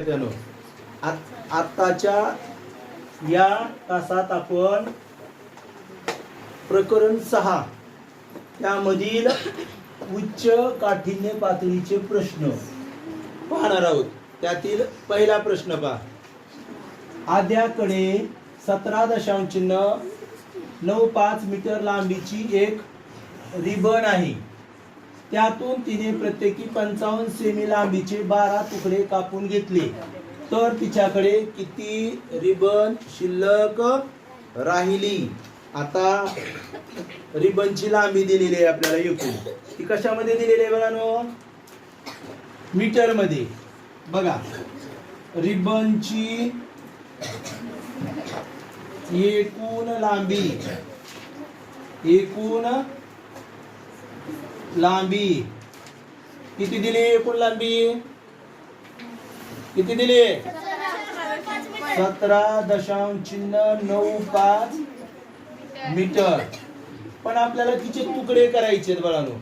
विद्यार्थ्यांनो आत- आत्ताच्या या तासात आपण प्रकरण सहा त्यामधील उच्च काठिण्य पातळीचे प्रश्न पाहणार आहोत. त्यातील पहिला प्रश्न पहा. आद्याकडे सतरा दशांश नऊ पाच मीटर लांबीची एक रिबन आहे. त्यातून तिने प्रत्येकी पंचावन्न सेमी लांबीचे बारा तुकडे कापून घेतले. तर तिच्याकडे किती रिबन शिल्लक राहिली? आता रिबनची लांबी दिलेली आहे आपल्याला एकूण. ती कशामध्ये दिलेली आहे बघा नो हो? मीटरमध्ये बघा. रिबनची एकूण लांबी. एकूण लांबी किती दिली एकूण लांबी किती दिली सतरा दशांश नऊ पाच मीटर पण आपल्याला तिचे तुकडे करायचे आहेत बाळानो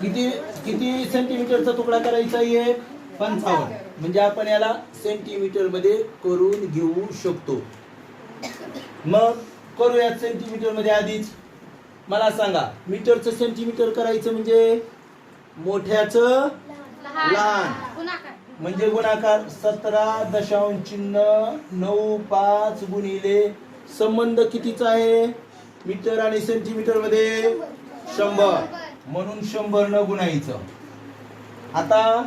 किती किती सेंटीमीटरचा तुकडा करायचा आहे पंचावन्न म्हणजे आपण याला सेंटीमीटरमध्ये करून घेऊ शकतो. मग करूयात सेंटीमीटरमध्ये आधीच. मला सांगा मीटरचं सेंटीमीटर करायचं म्हणजे मोठ्याचं लहान. म्हणजे गुणाकार सतरा दशांश नऊ पाच गुणिले संबंध कितीचा आहे? मीटर आणि सेंटीमीटरमध्ये शंभर. म्हणून शंभर न गुणायचं. आता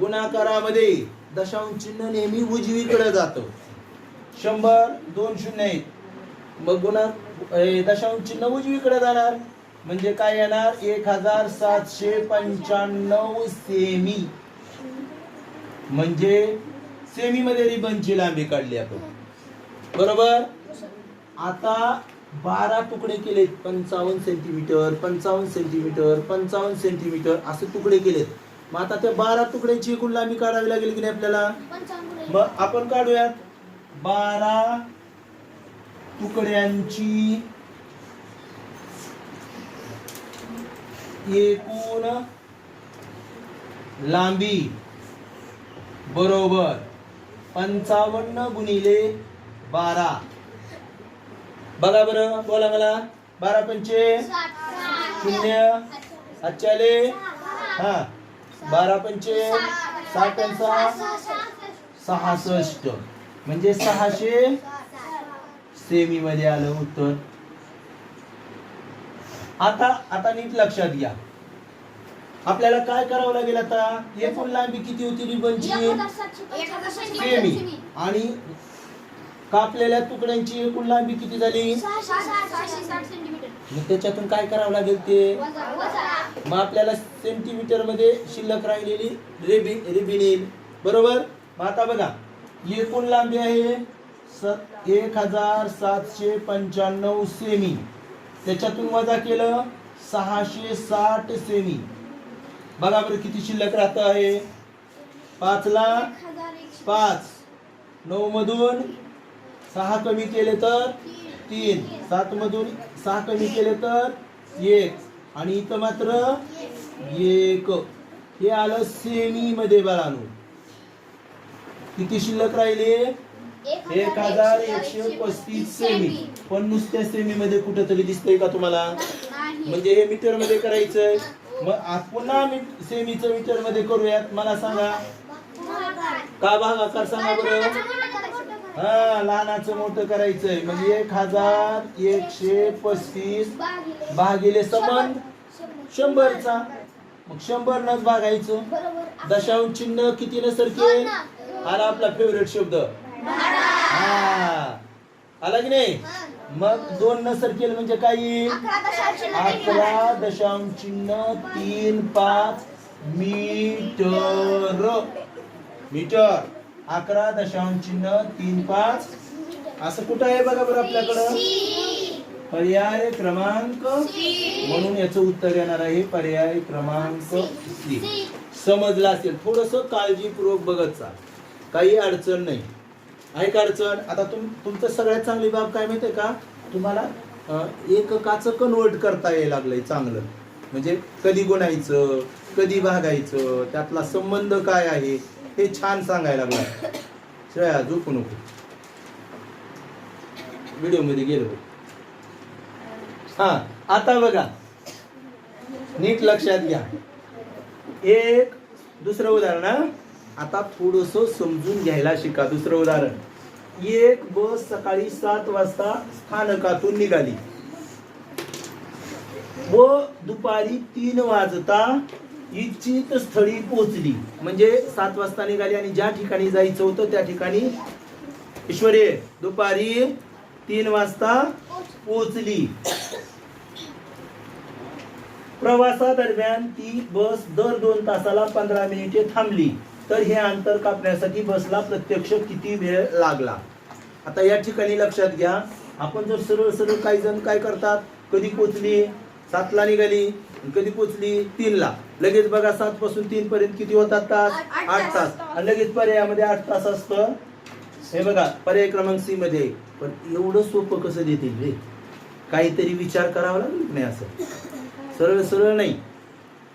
गुणाकारामध्ये दशांश चिन्ह नेहमी उजवीकडे जातं. शंभर दोन शून्य आहेत मग गुणा दशांश चिन्ह उजवीकडे जाणार. म्हणजे काय येणार? एक हजार सातशे पंच्याण्णव सेमी. म्हणजे सेमी मध्ये रिबनची लांबी काढली आपण. बरोबर? आता बारा तुकडे केलेत. पंचावन्न सेंटीमीटर पंचावन्न सेंटीमीटर पंचावन्न सेंटीमीटर असे तुकडे केलेत. मग आता त्या बारा तुकड्यांची एकूण लांबी काढावी लागेल की नाही आपल्याला? मग आपण काढूयात. बारा तुकड्यांची एकूण लांबी बरोबर पंचावन्न गुणिले बारा. बघा बरं बोला मला. बारा पंचे? शून्य. अच्छाले हा. बारा पंचे? साठ सहा सहासष्ट. म्हणजे सहाशे सेमी मध्ये आलं उत्तर. आता आता नीट लक्षात घ्या. आपल्याला काय करावं लागेल आता? एकूण लांबी किती होती रिबनची सेमी. आणि कापलेल्या तुकड्यांची एकूण लांबी किती झाली? मग त्याच्यातून काय करावं लागेल ते? मग आपल्याला सेंटीमीटरमध्ये शिल्लक राहिलेली रेबी रिबीन येईल बरोबर? मग आता बघा. एकूण लांबी आहे स एक हजार सातशे पंच्याण्णव सेमी त्याच्यातून वजा केलं सहाशे साठ सेमी बघा बरं किती शिल्लक राहत आहे. पाचला पाच. नऊ मधून सहा कमी केले तर तीन. सात मधून सहा कमी केले तर एक. आणि इथं मात्र एक. हे आलं सेमी मध्ये बाळानो. किती शिल्लक राहिले? एक हजार एकशे पस्तीस सेमी. पण नुसत्या सेमी मध्ये कुठेतरी दिसतंय का तुम्हाला? म्हणजे हे मीटरमध्ये करायचंय. मग पुन्हा मी सेमीचं मीटरमध्ये करूयात. मला सांगा. का भागाकार सांगा बरं? हा लहानाचं मोठं करायचंय. म्हणजे एक हजार एकशे पस्तीस भागिले संबंध शंभरचा. मग शंभर नच भागायचं दशांश चिन्ह किती न सरकेल आला आपला फेवरेट शब्द. हा. आला की नाही? मग दोन न सरकेल म्हणजे काय येईल? अकरा दशांश चिन्ह तीन पाच मीटर. मीटर. अकरा दशांश चिन्ह तीन पाच. असं कुठं आहे बघा बरं आपल्याकडं? पर्याय क्रमांक म्हणून याचं उत्तर येणार आहे पर्याय क्रमांक सी. समजलं असेल. थोडस काळजीपूर्वक बघत चाल काही अडचण नाही. आहे का अडचण. आता तुम तुमचं सगळ्यात चांगली बाब काय माहितीये का? तुम्हाला एककाचं कन्वर्ट करता यायला लागलंय चांगलं. म्हणजे कधी गुणायचं कधी भागायचं त्यातला संबंध काय आहे हे छान सांगायला लागलं श्रेया झोपू नको. व्हिडिओमध्ये गेलो. हा आता बघा. नीट लक्षात घ्या. एक दुसरं उदाहरण हा. आता थोडस समजून घ्यायला शिका. दुसरं उदाहरण. एक बस सकाळी सात वाजता स्थानकातून निघाली. व दुपारी तीन वाजता इच्छित स्थळी पोहोचली. म्हणजे सात वाजता निघाली आणि ज्या ठिकाणी जायचं होतं त्या ठिकाणी ईश्वरे दुपारी तीन वाजता पोहोचली. प्रवासादरम्यान ती बस दर दोन तासाला पंधरा मिनिटे थांबली. तर हे अंतर कापण्यासाठी बसला प्रत्यक्ष किती वेळ लागला? आता या ठिकाणी लक्षात घ्या. आपण जर सरळ सरळ काही जण काय करतात? कधी पोचली सातला निघाली कधी पोचली तीनला. लगेच बघा सात पासून तीन पर्यंत किती होतात तास? आठ- तास. आणि लगेच पर्यायामध्ये आठ तास असतं. हे बघा पर्याय क्रमांक सी मध्ये. पण एवढं सोपं कसं देतील रे? काहीतरी विचार करावा लागेल नाही असं? सरळ सरळ नाही.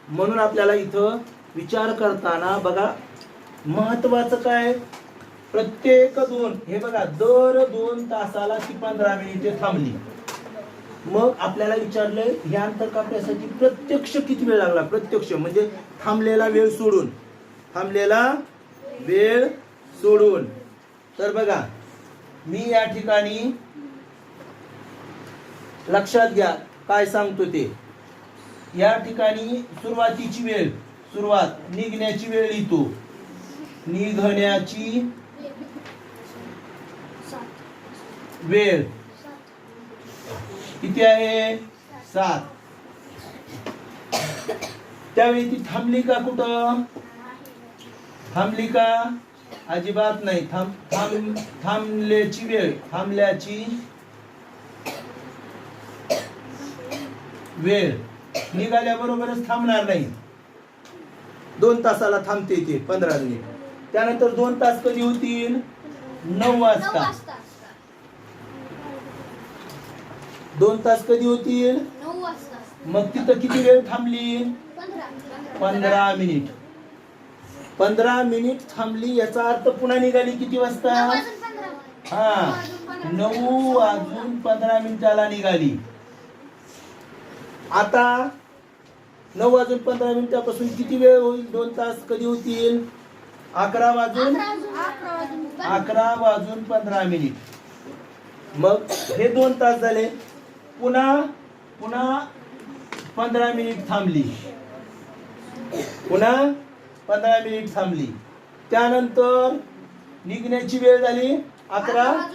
म्हणून आपल्याला इथं विचार करताना बघा महत्वाचं काय? प्रत्येक दोन हे बघा दर दोन तासाला ती पंधरा मिनिटे थांबली मग आपल्याला विचारलंय हे अंतर कापण्यासाठी प्रत्यक्ष किती वेळ लागला? प्रत्यक्ष म्हणजे थांबलेला वेळ सोडून. थांबलेला वेळ सोडून. तर बघा मी या ठिकाणी लक्षात घ्या काय सांगतो ते. या ठिकाणी सुरुवातीची वेळ सुरुवात निघण्याची वेळ लिहितो. निघण्याची वेळ किती आहे? सात. त्यावेळी ती थांबली का कुठं? थांबली का? अजिबात नाही. थांब थांब थांबल्याची वेळ थांबल्याची वेळ. निघाल्याबरोबरच थांबणार नाही. दोन तासाला थांबते ते पंधरा मिनिट. त्यानंतर दोन तास कधी होतील? नऊ वाजता. दोन तास कधी होतील? मग तिथं किती वेळ थांबली? पंधरा मिनिट. पंधरा मिनिट थांबली याचा अर्थ पुन्हा निघाली किती वाजता. हा. नऊ वाजून पंधरा मिनिटाला निघाली. आता नऊ वाजून पंधरा मिनिटापासून किती वेळ होईल? दोन तास कधी होतील? अकरा वाजून अकरा वाजून- पंधरा. मिनिट. मग हे दोन तास झाले. पुन्हा पुन्हा पंधरा मिनिट थांबली. पुन्हा पंधरा मिनिट थांबली. त्यानंतर निघण्याची वेळ झाली अकरा.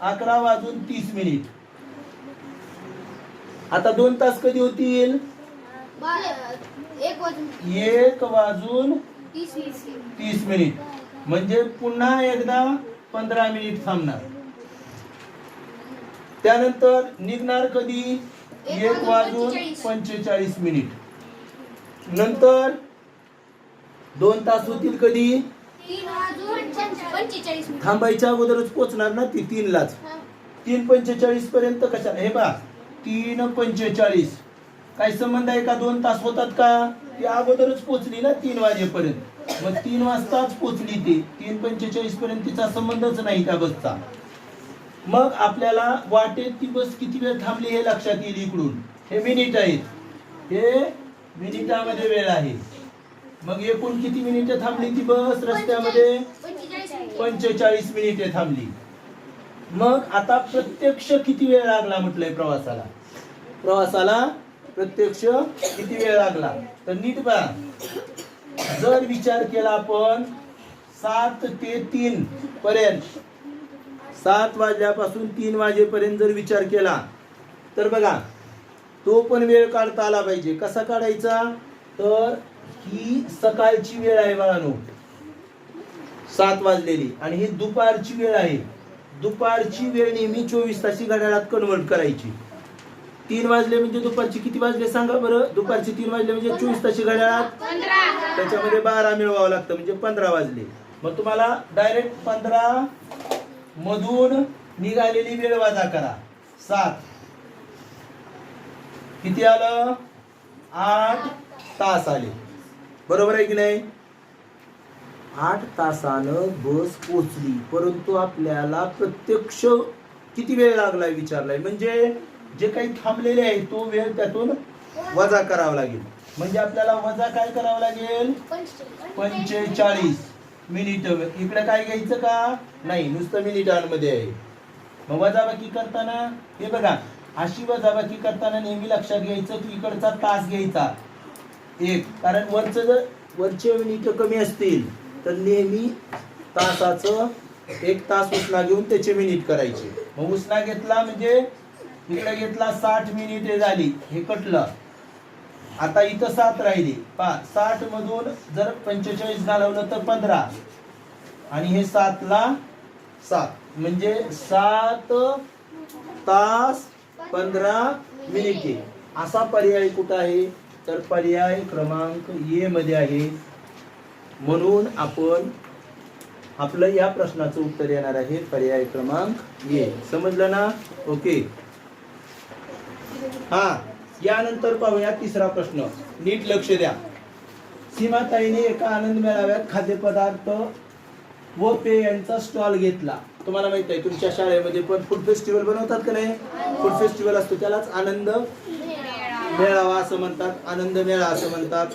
अकरा वाजून तीस मिनिट. आता दोन तास कधी होतील? एक वाजून तीस मिनिट म्हणजे पुन्हा एकदा पंधरा मिनिट थांबणार. त्यानंतर निघणार कधी? एक वाजून पंचेचाळीस. मिनिट नंतर दोन तास होतील कधी? तीन वाजून पंचेचाळीस मिनिट थांबायच्या अगोदरच पोचणार ना ती तीनलाच. हा. तीन पंचेचाळीस पर्यंत कशा हे बा तीन पंचेचाळीस. काही संबंध आहे का? दोन तास होतात का? ती अगोदरच पोचली ना तीन वाजेपर्यंत. मग तीन वाजताच पोचली ती. तीन पंचेचाळीस पर्यंत तिचा संबंधच नाही त्या बसचा. मग आपल्याला वाटेत ती बस किती वेळ थांबली हे लक्षात येईल इकडून. हे मिनिट आहेत. हे मिनिटामध्ये वेळ आहे. मग एकूण किती मिनिटं थांबली ती बस रस्त्यामध्ये? पंचेचाळीस पंचेचाळीस मिनिटे थांबली. मग आता प्रत्यक्ष किती वेळ लागला म्हटलंय प्रवासाला? प्रवासाला प्रत्यक्ष किती वेळ लागला? तर नीट पहा. जर विचार केला आपण सात ते तीन पर्यंत सात वाजल्यापासून तीन वाजेपर्यंत जर विचार केला तर बघा तो पण वेळ काढता आला पाहिजे. कसा काढायचा? तर ही सकाळची वेळ आहे बाळानो. सात वाजलेली. आणि ही दुपारची वेळ आहे. दुपारची वेळ नेहमी चोवीस तासी घड्याळात कन्वर्ट करायची. तीन वाजले म्हणजे दुपारची किती वाजले सांगा बरं? दुपारची तीन वाजले म्हणजे चोवीस तासी घड्याळात त्याच्यामध्ये बारा मिळवावं लागतं म्हणजे पंधरा वाजले. मग तुम्हाला डायरेक्ट पंधरा मधून निघालेली वेळ वाजा करा. सात. किती आलं? आठ तास आले. बरोबर आहे की नाही? आठ तासानं बस पोचली परंतु आपल्याला प्रत्यक्ष किती वेळ लागलाय विचारलाय? म्हणजे जे काही थांबलेले आहे तो वेळ त्यातून वजा करावा लागेल. म्हणजे आपल्याला वजा काय करावं लागेल? पंचेचाळीस मिनिट. इकडे काय घ्यायचं का? नाही नुसतं मिनिटांमध्ये आहे. मग वजाबाकी करताना हे बघा अशी वजाबाकी करताना नेहमी लक्षात घ्यायचं की इकडचा तास घ्यायचा. एक कारण वरचं जर वरचे मिनिट कमी असतील तर नेहमी तासाचं एक तास उसना घेऊन त्याचे मिनिट करायचे. मग उसना घेतला म्हणजे इकडे घेतला साठ मिनिटे झाली. हे कटलं. आता इथं सात राहिली. पा साठ मधून जर पंचेचाळीस घालवलं तर पंधरा. आणि हे सातला सात. म्हणजे सात तास पंधरा मिनिटे. असा पर्याय कुठं आहे? तर पर्याय क्रमांक ए मध्ये आहे. म्हणून आपण आपलं या प्रश्नाचं उत्तर येणार आहे. पर्याय क्रमांक ए. समजलं ना? ओके. हा यानंतर पाहूया तिसरा प्रश्न. नीट लक्ष द्या. सीमाताईने एका आनंद मेळाव्यात खाद्यपदार्थ व पेयांचा स्टॉल घेतला. तुम्हाला माहीत आहे तुमच्या शाळेमध्ये पण फूड फेस्टिवल बनवतात का नाही? फूड फेस्टिवल असतो त्यालाच आनंद मेळावा असं म्हणतात. आनंद मेळा असं म्हणतात.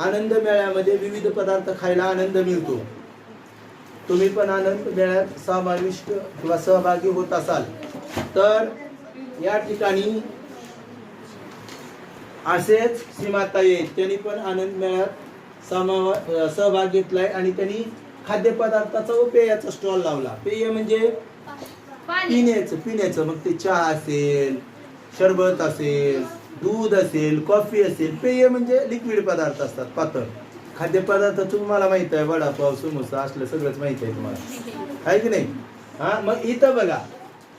आनंद मेळ्यामध्ये विविध पदार्थ खायला आनंद मिळतो. तुम्ही पण आनंद मेळ्यात समाविष्ट किंवा सहभागी होत असाल. तर या ठिकाणी असेच सीमाताई आहेत. त्यांनी पण आनंद मेळ्यात समावा सहभाग घेतलाय आणि त्यांनी खाद्यपदार्थाचा व पेयाचा स्टॉल लावला. पेय म्हणजे पिण्याचं पिण्याचं. मग ते चहा असेल सरबत असेल दूध असेल कॉफी असेल पेय म्हणजे लिक्विड पदार्थ असतात पातळ. खाद्यपदार्थ तुम्हाला माहीत आहे वडापाव समोसा असलं सगळंच माहीत आहे तुम्हाला. आहे की नाही? हा मग इथं बघा.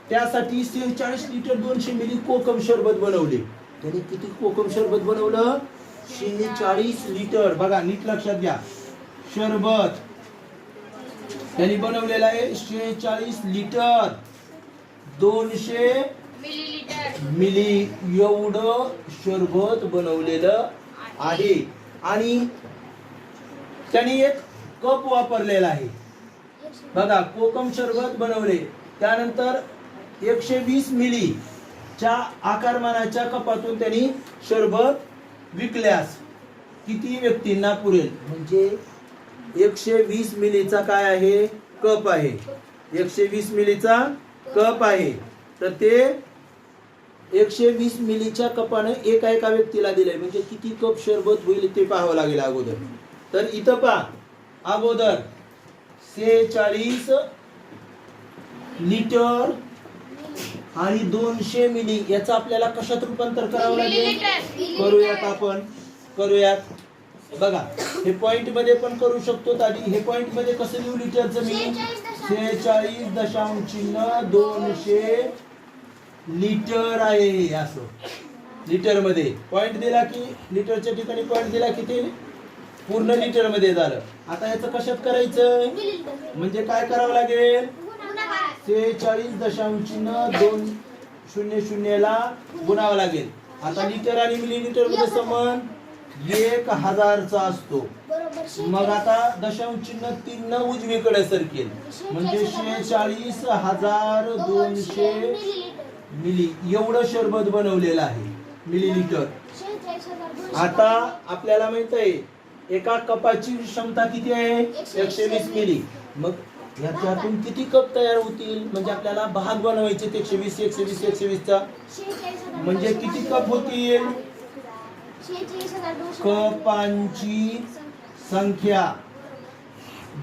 त्यासाठी शेहेचाळीस लिटर दोनशे मिली कोकम सरबत बनवले. त्यांनी किती कोकम शरबत बनवलं? शेहेचाळीस लिटर. बघा नीट लक्षात घ्या. शरबत. त्यांनी बनवलेलं आहे शेहेचाळीस लिटर. दोनशे मिली एवढं शरबत बनवलेलं आहे. आणि त्यांनी एक कप वापरलेला आहे. बघा कोकम शरबत बनवले. त्यानंतर एकशे वीस मिली च्या आकारमानाच्या कपातून त्यांनी शरबत विकल्यास किती व्यक्तींना पुरेल? म्हणजे एकशे वीस मिलीचा काय आहे? कप आहे. एकशे वीस मिलीचा कप आहे. तर ते एकशे वीस मिलीच्या कपानं एका एका व्यक्तीला दिलंय. म्हणजे किती कप शरबत होईल ते पाहावं लागेल अगोदर. तर इथं पहा. अगोदर सेहेचाळीस लिटर आणि दोनशे मिली याचं आपल्याला कशात रूपांतर करावं लागेल? करूयात आपण करूयात. बघा हे पॉइंटमध्ये पण करू शकतो आधी हे पॉइंटमध्ये कसं लिहू लिटरचं मी सेहेचाळीस दशांश चिन्ह दोनशे लिटर आहे हे असं. लिटरमध्ये. पॉइंट दिला की लिटरच्या ठिकाणी पॉइंट दिला की ते पूर्ण लिटरमध्ये झालं. आता याचं कशात करायचं? म्हणजे काय करावं लागेल? त्रेचाळीस दशांश दोन शून्य शून्यला गुणावं लागेल. आता लिटर आणि मिलीलिटरमध्ये समान एक हजारचा असतो. मग आता दशांश चिन्ह तीन न उजवीकडे सरकेल. म्हणजे शेहेचाळीस हजार दोनशे मिली एवढं शरबत बनवलेलं आहे मिलीलिटर आता आपल्याला माहीत आहे एका कपाची क्षमता किती आहे? एकशे वीस मिली. मग याच्यातून किती कप तयार होतील? म्हणजे आपल्याला भाग बनवायचे ते एकशे वीस एकशे वीस एकशे वीसचा म्हणजे किती कप होतील? कपांची संख्या.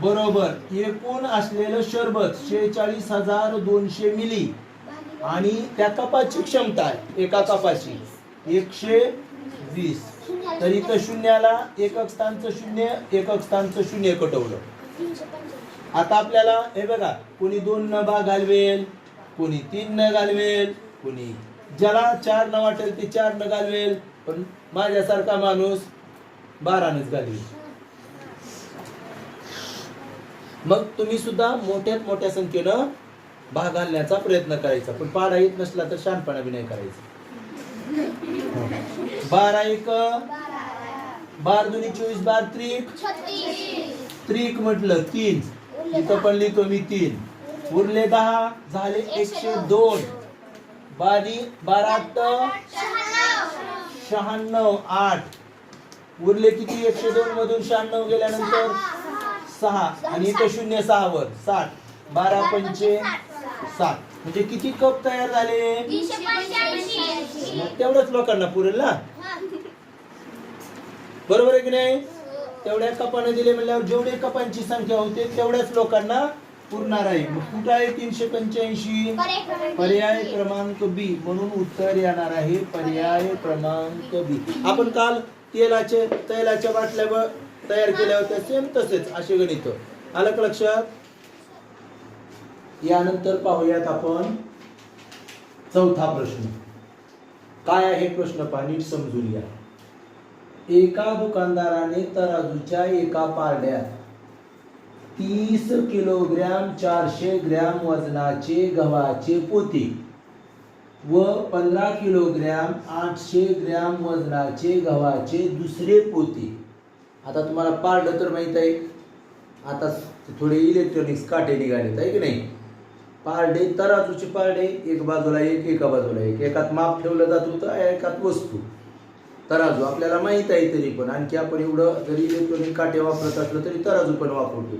बरोबर. एकूण असलेलं शरबत शेहेचाळीस हजार दोनशे मिली. आणि त्या कपाची क्षमता आहे. एका कपाची. एकशे वीस. तर इथं शून्याला एकक स्थानचं शून्य एकक स्थानचं शून्य कटवलं. आता आपल्याला हे बघा कोणी दोन न भाग घालवेल कोणी तीन न घालवेल कोणी ज्याला चार न वाटेल ते चार न घालवेल पण माझ्यासारखा माणूस बारानच घालवेल. मग तुम्ही सुद्धा मोठ्यात मोठ्या संख्येनं भाग घालण्याचा प्रयत्न करायचा. पण पाडा येत नसला तर शहाणपणा बी नाही करायचा. बारा एक बार दोन्ही चोवीस बार त्रिक. स्त्रीक म्हटलं तीन. इथं पण लिहितो मी तीन. उरले दहा झाले एकशे दोन. बारी बारा शहाण्णव आठ. उरले किती? एकशे दोन मधून शहाण्णव गेल्यानंतर सहा. आणि इथं शून्य सहा वर साठ. बारा पंचे साठ. म्हणजे किती कप तयार झाले? मग तेवढ्याच लोकांना पुरेल ना? बरोबर आहे की नाही? तेवढ्या कपाने दिले म्हणल्यावर जेवढे कपांची संख्या होते तेवढ्याच लोकांना पुरणार आहे. मग कुठं आहे तीनशे पंच्याऐंशी? पर्याय क्रमांक बी. म्हणून उत्तर येणार आहे पर्याय क्रमांक बी. आपण काल तेलाचे तेलाच्या बाटल्या तयार केल्या होत्या. सेम तसेच असे गणित. आलं का लक्षात? यानंतर पाहूयात आपण चौथा प्रश्न. काय आहे प्रश्न पहा नीट समजून घ्या. एका दुकानदाराने तराजूच्या एका पारड्यात तीस किलोग्रॅम चारशे ग्रॅम वजनाचे गव्हाचे पोते व पंधरा किलोग्रॅम आठशे ग्रॅम वजनाचे गव्हाचे दुसरे पोते. आता तुम्हाला पारडं तर माहीत आहे. आता थोडे इलेक्ट्रॉनिक्स काटे निघालेत आहे की नाही? पारडे तराजूचे पारडे एक बाजूला एक एका बाजूला एक. एकात माप ठेवलं जात होतं एकात वस्तू. तराजू आपल्याला माहीत आहे तरी पण. आणखी आपण एवढं जरी इलेक्ट्रॉनिक काटे वापरत असलं तरी तराजू पण वापरतो.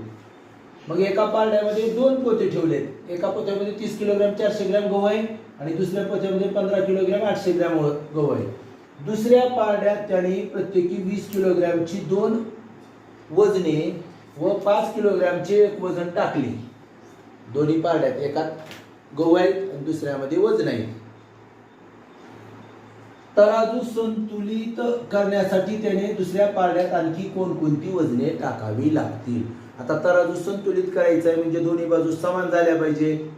मग एका पारड्यामध्ये दोन पोते ठेवलेत. एका पोत्यामध्ये तीस किलोग्रॅम चारशे ग्रॅम गहू आहे आणि दुसऱ्या पोत्यामध्ये पंधरा किलोग्रॅम आठशे ग्रॅम व- गहू आहे. दुसऱ्या पारड्यात त्याने प्रत्येकी वीस किलोग्रॅमची दोन वजने व पाच किलोग्रॅमचे एक वजन टाकले. दोन्ही पारड्यात एकात गहू आहेत आणि दुसऱ्यामध्ये वजन आहेत तराजू संतुलित करण्यासाठी त्याने दुसऱ्या पारड्यात आणखी कोणकोणती वजने टाकावी लागतील? आता तराजू संतुलित करायचं आहे म्हणजे दोन्ही बाजू समान झाल्या पाहिजे.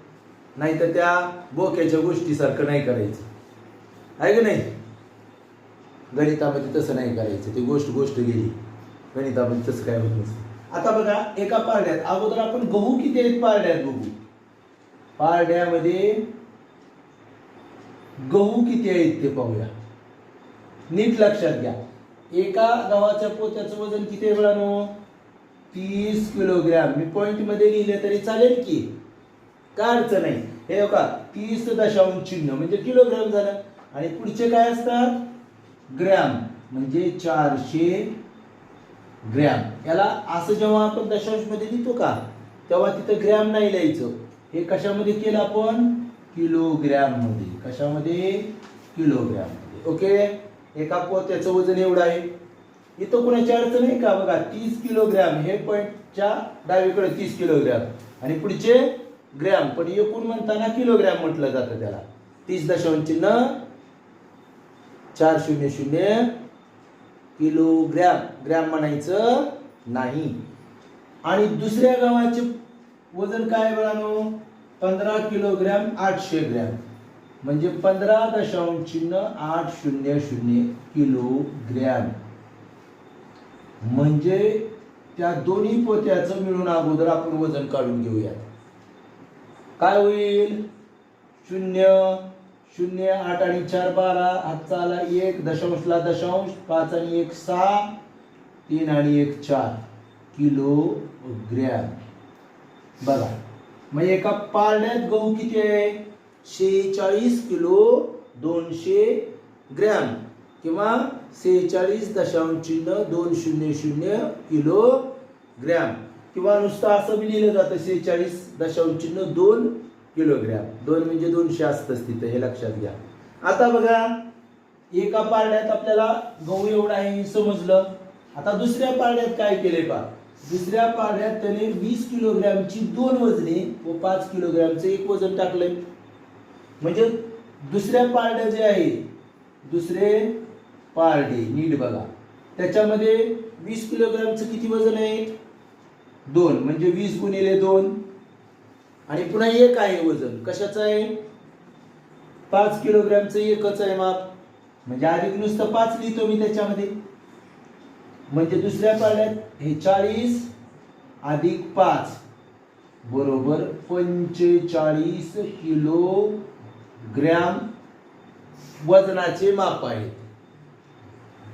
नाहीतर त्या बोक्याच्या गोष्टीसारखं नाही करायचं. आहे की नाही? गणितामध्ये तसं नाही करायचं. ती गोष्ट गोष्ट गेली. गणितामध्ये तसं काय होत नसतं. आता बघा एका पारड्यात अगोदर आपण गहू किती आहेत पारड्यात बघू. पारड्यामध्ये गहू किती आहेत ते पाहूया. नीट लक्षात घ्या. एका गव्हाच्या पोत्याचं वजन किती मिळानो? तीस किलोग्रॅम. मी पॉइंटमध्ये लिहिले तरी चालेल की? काय अडचण नाही. हे बघा तीस दशांश चिन्ह म्हणजे किलोग्रॅम झालं. आणि पुढचे काय असतात? ग्रॅम म्हणजे चारशे ग्रॅम. याला असं जेव्हा आपण दशांशमध्ये लिहितो का? तेव्हा तिथं ग्रॅम नाही लिहायचं. हे कशामध्ये केलं आपण? किलोग्रॅममध्ये. कशामध्ये? किलोग्रॅममध्ये. ओके? एका पोत्याचं वजन एवढं आहे. इथं कुणाची अडचण आहे का? बघा तीस किलोग्रॅम हे पॉईंटच्या डावीकडे तीस किलोग्रॅम. आणि पुढचे ग्रॅम पण एकूण म्हणताना किलोग्रॅम म्हटलं जातं त्याला. तीस दशांश चिन्ह चार शून्य शून्य किलोग्रॅम. ग्रॅम म्हणायचं नाही. आणि दुसऱ्या गावाचे वजन काय बघानो पंधरा किलोग्रॅम आठशे ग्रॅम. म्हणजे पंधरा दशांश चिन्ह आठ शून्य शून्य किलोग्रॅम. म्हणजे त्या दोन्ही पोत्याचं मिळून अगोदर आपण वजन काढून घेऊयात. काय होईल? शून्य शून्य आठ आणि चार बारा हातचा आला एक दशांशला दशांश पाच आणि एक सहा तीन आणि एक चार किलो ग्रॅम बघा मग एका पाळण्यात गहू किती आहे? शेहेचाळीस किलो दोनशे ग्रॅम किंवा सेहेचाळीस दशांश चिन्ह दोन शून्य शून्य किलो ग्रॅम. किंवा नुसतं असं बी लिहिलं जातं सेहेचाळीस दशांश चिन्ह दोन किलोग्रॅम दोन म्हणजे दोनशे असतंच तिथं हे लक्षात घ्या. आता बघा एका पारड्यात आपल्याला गहू एवढा आहे हे समजलं. आता दुसऱ्या पारड्यात काय केले पा दुसऱ्या पारड्यात त्याने वीस किलोग्रॅमची दोन वजने व पाच किलोग्रॅमचं एक वजन टाकलंय. म्हणजे दुसऱ्या पारड्या जे आहे दुसरे पारडे नीट बघा. त्याच्यामध्ये वीस किलोग्रॅमचं किती वजन आहे? दोन म्हणजे वीस गुणिले दोन. आणि पुन्हा एक आहे वजन. कशाचं आहे? पाच किलोग्रॅमचं एकच आहे माप. म्हणजे अधिक नुसतं पाच लिहितो मी त्याच्यामध्ये. म्हणजे दुसऱ्या पारड्यात हे चाळीस अधिक पाच. बरोबर पंचेचाळीस किलो ग्रॅम वजनाचे माप आहेत.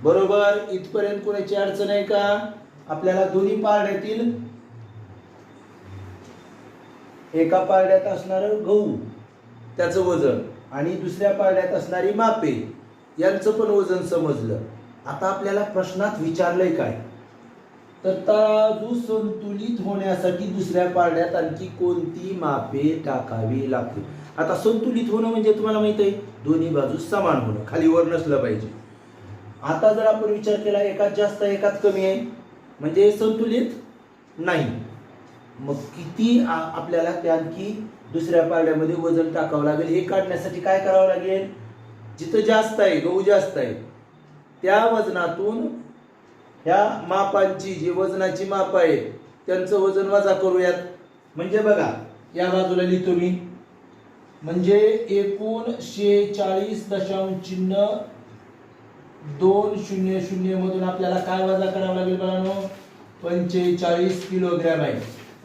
बरोबर? इथपर्यंत कोणाची अडचण आहे का? आपल्याला दोन्ही पारड्यातील एका पारड्यात असणार गहू त्याचं वजन आणि दुसऱ्या पारड्यात असणारी मापे यांचं पण वजन समजलं. आता आपल्याला प्रश्नात विचारलंय काय? तर तराजू संतुलित होण्यासाठी दुसऱ्या पारड्यात आणखी कोणती मापे टाकावी लागतील? आता संतुलित होणं म्हणजे तुम्हाला माहीत आहे दोन्ही बाजू समान होणं खाली वर नसलं पाहिजे. आता जर आपण विचार केला एकात जास्त एकात कमी आहे म्हणजे संतुलित नाही. मग किती आ- आपल्याला ते आणखी दुसऱ्या पारड्यामध्ये वजन टाकावं लागेल हे काढण्यासाठी काय करावं लागेल? जिथं जास्त आहे गहू जास्त आहे त्या वजनातून ह्या मापांची जी वजनाची माप आहे त्यांचं वजन वजा करूयात. म्हणजे बघा या बाजूला लिहितो मी म्हणजे एकूण शेचाळीस दशांश चिन्ह दोन शून्य शून्य मधून आपल्याला काय वजा करावं लागेल बघा पंचेचाळीस किलोग्रॅम आहे.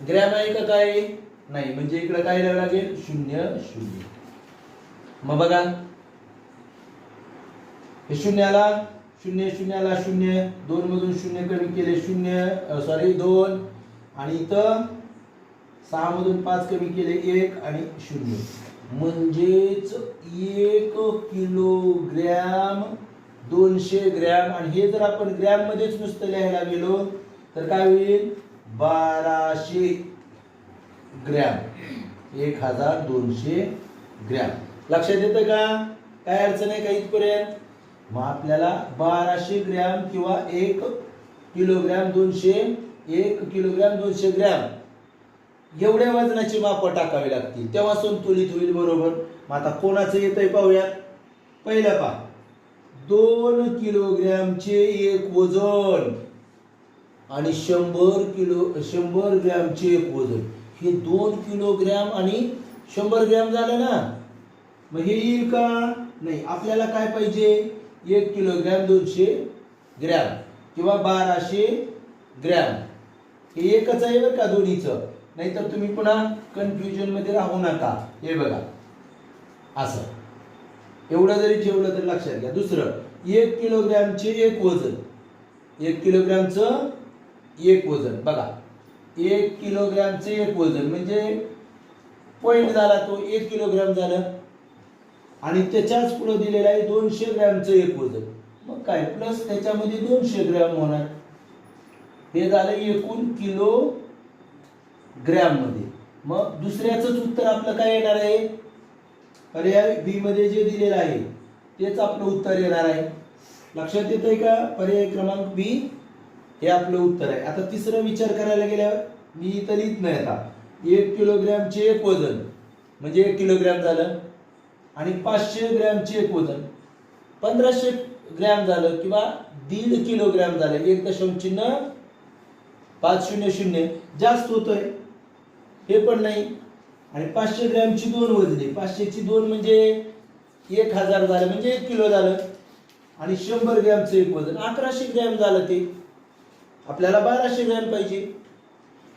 ग्रॅम आहे का काय? नाही म्हणजे इकडे काय द्यावं लागेल? शून्य शून्य. मग बघा. हे शून्याला शून्य शून्याला शून्य दोन मधून शून्य कमी केले शून्य सॉरी दोन. आणि इथं सहा मधून पाच कमी केले एक आणि शून्य. म्हणजेच एक किलोग्रॅम दोनशे ग्रॅम. आणि हे जर आपण ग्रॅम मध्येच नुसतं लिहायला गेलो तर काय होईल? बाराशे ग्रॅम. एक हजार दोनशे ग्रॅम. लक्षात येतं का? काय अडचण आहे का इथपर्यंत? मग आपल्याला बाराशे ग्रॅम किंवा एक किलोग्रॅम दोनशे एक किलोग्रॅम दोनशे ग्रॅम. एवढ्या वजनाची माप टाकावी लागतील. तेव्हा संतुलित होईल बरोबर. मग आता कोणाचं येतंय पाहूयात? पहिलं पा दोन किलोग्रॅमचे एक वजन आणि शंभर किलो शंभर ग्रॅमचे एक वजन. हे दोन किलोग्रॅम आणि शंभर ग्रॅम झालं ना? मग हे येईल का? नाही. आपल्याला काय पाहिजे? एक किलोग्रॅम दोनशे ग्रॅम किंवा बाराशे ग्रॅम. हे एकच आहे बरं का दोन्हीचं? नाहीतर तुम्ही पुन्हा कन्फ्युजनमध्ये राहू नका. हे बघा. असं. एवढं जरी जेवलं तर लक्षात घ्या. दुसरं एक किलोग्रॅमचे एक वजन. एक किलोग्रॅमचं एक वजन. बघा. एक किलोग्रॅमचे एक वजन. म्हणजे पॉईंट झाला तो एक किलोग्रॅम झालं. आणि त्याच्याच पुढे दिलेला आहे दोनशे ग्रॅमचं एक वजन. मग काय? प्लस त्याच्यामध्ये दोनशे ग्रॅम होणार. हे झालं एकूण किलो ग्रॅममध्ये. मग दुसऱ्याचंच उत्तर आपलं काय येणार आहे? पर्याय बी मध्ये जे दिलेलं आहे तेच आपलं उत्तर येणार आहे. लक्षात येत आहे का? पर्याय क्रमांक बी हे आपलं उत्तर आहे. आता तिसरं विचार करायला गेल्यावर मी इथं लिहित नाही आता. एक किलोग्रॅमचे एक वजन. म्हणजे एक किलोग्रॅम झालं आणि पाचशे ग्रॅमचे एक वजन. पंधराशे ग्रॅम झालं किंवा दीड किलोग्रॅम झालं. एक दशम चिन्ह पाच शून्य शून्य. जास्त होतोय. हे पण नाही. आणि पाचशे ग्रॅमची दोन वजने. पाचशेची दोन म्हणजे एक हजार झालं म्हणजे एक किलो झालं. आणि शंभर ग्रॅमचं एक वजन. अकराशे ग्रॅम झालं ते. आपल्याला बाराशे ग्रॅम पाहिजे.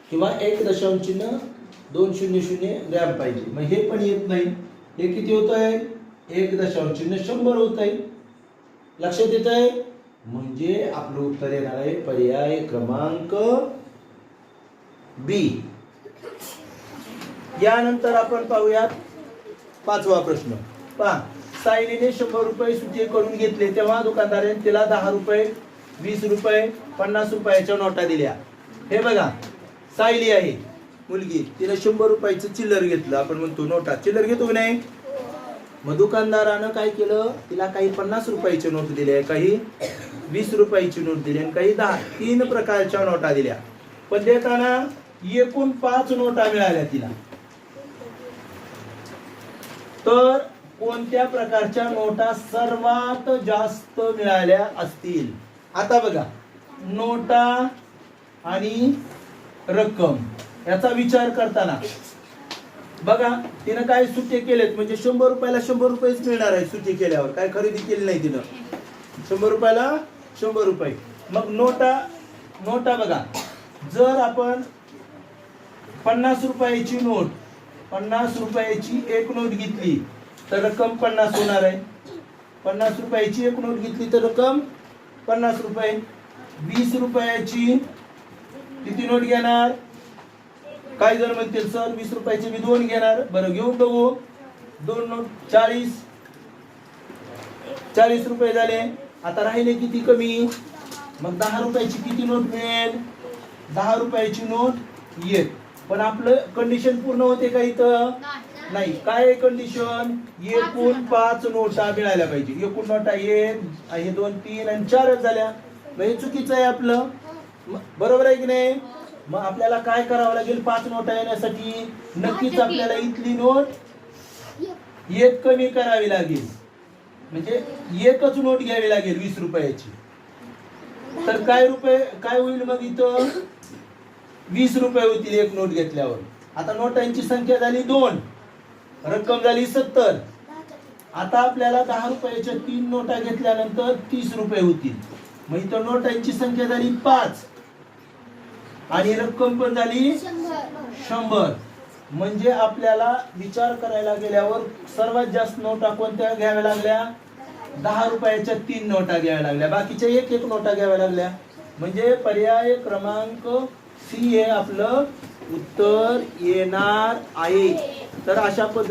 किंवा एक दशांशीनं दोन शून्य शून्य ग्रॅम पाहिजे. मग हे पण येत नाही. हे किती होत आहे एक दशांशीनं शंभर होत आहे लक्षात येत आहे म्हणजे आपलं उत्तर येणार आहे पर्याय क्रमांक बी. यानंतर आपण पाहूयात पाचवा प्रश्न. पहा सायलीने शंभर रुपये सुट्टीकडून करून घेतले तेव्हा दुकानदाराने तिला दहा रुपये वीस रुपये पन्नास रुपयाच्या नोटा दिल्या. हे बघा सायली आहे मुलगी तिने शंभर रुपयाचं चिल्लर घेतलं. आपण म्हणतो नोटा चिल्लर घेतो की नाही? मग दुकानदारानं काय केलं? तिला काही पन्नास रुपयाची नोट दिल्या काही वीस रुपयाची नोट दिली आणि काही दहा तीन प्रकारच्या नोटा दिल्या. पण देताना एकूण पाच नोटा मिळाल्या तिला. तर कोणत्या प्रकारच्या नोटा सर्वात जास्त मिळाल्या असतील? आता बघा. नोटा आणि रक्कम. याचा विचार करताना. बघा तिनं काय सुटे केलेत? म्हणजे शंभर रुपयाला शंभर रुपयेच मिळणार आहे सुट्टी केल्यावर. काय खरेदी केली नाही तिनं? शंभर रुपयाला शंभर रुपये. मग नोटा नोटा बघा. जर आपण पन्नास रुपयाची नोट पन्नास रुपयाची एक नोट घेतली तर रक्कम पन्नास होणार आहे. पन्नास रुपयाची एक नोट घेतली तर रक्कम पन्नास रुपये. वीस रुपयाची किती नोट घेणार? काही जण म्हणतील सर वीस रुपयाचे मी दोन घेणार. बरं घेऊन बघू. दोन नोट चाळीस. चाळीस रुपये झाले. आता राहिले किती कमी? मग दहा रुपयाची किती नोट मिळेल? दहा रुपयाची नोट येत पण आपलं कंडिशन पूर्ण होते का इथं? नाही. काय कंडिशन एकूण पाच नोटा मिळायला पाहिजे. एकूण नोटा एक हे दोन तीन आणि चारच झाल्या. मग हे चुकीचं आहे आपलं. म- बरोबर आहे की नाही? मग आपल्याला काय करावं लागेल पाच नोटा येण्यासाठी? नक्कीच आपल्याला इथली नोट एक कमी करावी लागेल. म्हणजे एकच नोट घ्यावी लागेल वीस रुपयाची. तर काय रुपये काय होईल मग इथं? वीस रुपये होतील एक नोट घेतल्यावर. आता नोटांची संख्या झाली दोन. रक्कम झाली सत्तर. आता आपल्याला दहा रुपयाच्या तीन नोटा घेतल्यानंतर तीस रुपये होतील. मग इथं नोटांची संख्या झाली पाच. आणि रक्कम पण झाली शंभर. म्हणजे आपल्याला विचार करायला गेल्यावर सर्वात जास्त नोटा कोणत्या घ्याव्या लागल्या? दहा रुपयाच्या तीन नोटा घ्याव्या लागल्या. बाकीच्या एक एक नोटा घ्याव्या लागल्या. म्हणजे पर्याय क्रमांक सी हे आपलं उत्तर येणार आहे. तर अशा पद्धती